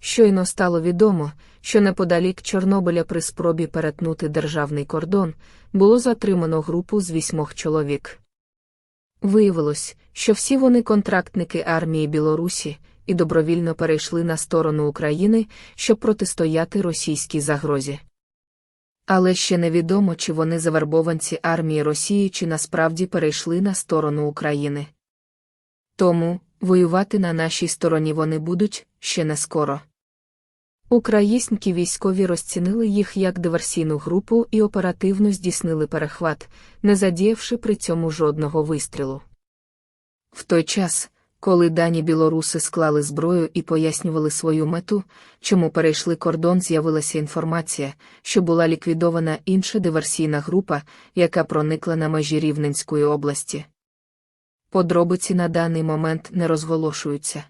Щойно стало відомо, що неподалік Чорнобиля при спробі перетнути державний кордон було затримано групу з вісьмох чоловік. Виявилось, що всі вони контрактники армії Білорусі і добровільно перейшли на сторону України, щоб протистояти російській загрозі. Але ще невідомо, чи вони завербованці армії Росії, чи насправді перейшли на сторону України. Тому воювати на нашій стороні вони будуть ще не скоро. Українські військові розцінили їх як диверсійну групу і оперативно здійснили перехват, не задіявши при цьому жодного вистрілу. В той час, коли дані білоруси склали зброю і пояснювали свою мету, чому перейшли кордон, з'явилася інформація, що була ліквідована інша диверсійна група, яка проникла на межі Рівненської області. Подробиці на даний момент не розголошуються.